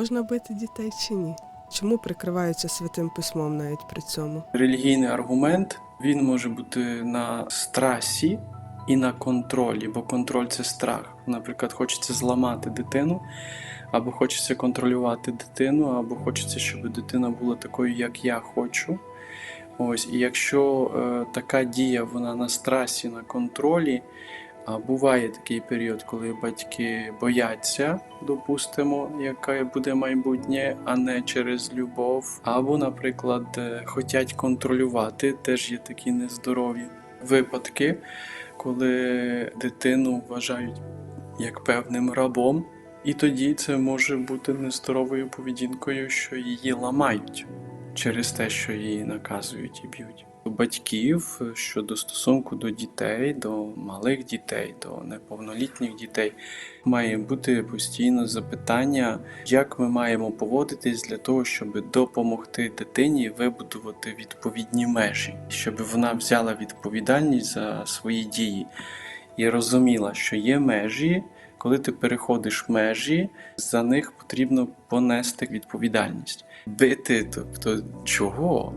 можна бити дітей чи ні? Чому прикриваються святим письмом навіть при цьому? Релігійний аргумент він може бути на страсі і на контролі, бо контроль це страх. Наприклад, хочеться зламати дитину, або хочеться контролювати дитину, або хочеться, щоб дитина була такою, як я хочу. Ось, і якщо е, така дія вона на страсі, на контролі, буває такий період, коли батьки бояться, допустимо, яке буде майбутнє, а не через любов, або, наприклад, е, хотять контролювати, теж є такі нездорові випадки, коли дитину вважають як певним рабом, і тоді це може бути нездоровою поведінкою, що її ламають через те, що її наказують і б'ють. У батьків щодо стосунку до дітей, до малих дітей, до неповнолітніх дітей має бути постійно запитання, як ми маємо поводитись для того, щоб допомогти дитині вибудувати відповідні межі, щоб вона взяла відповідальність за свої дії і розуміла, що є межі. Коли ти переходиш межі, за них потрібно понести відповідальність. Бити, тобто чого?